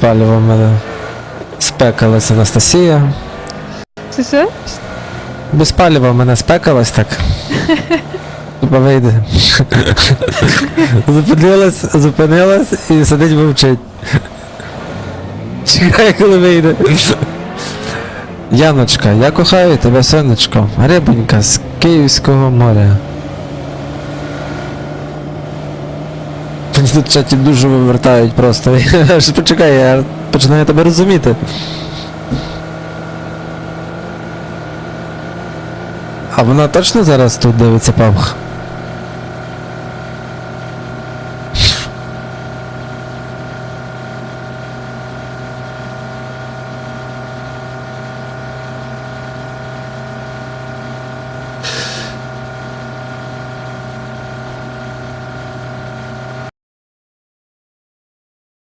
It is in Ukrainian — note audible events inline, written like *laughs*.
Палива мене спекалась Анастасія. Це що? Без мене спекалась так. Тупо вийде. Зупинилась, зупинилась і сидить мовчить. Чекає, коли вийде. Яночка, я кохаю тебе, сонечко. Рибонька з Київського моря. Тут чаті дуже вивертають просто. *laughs* Почекай, я починаю тебе розуміти. А вона точно зараз тут дивиться памх?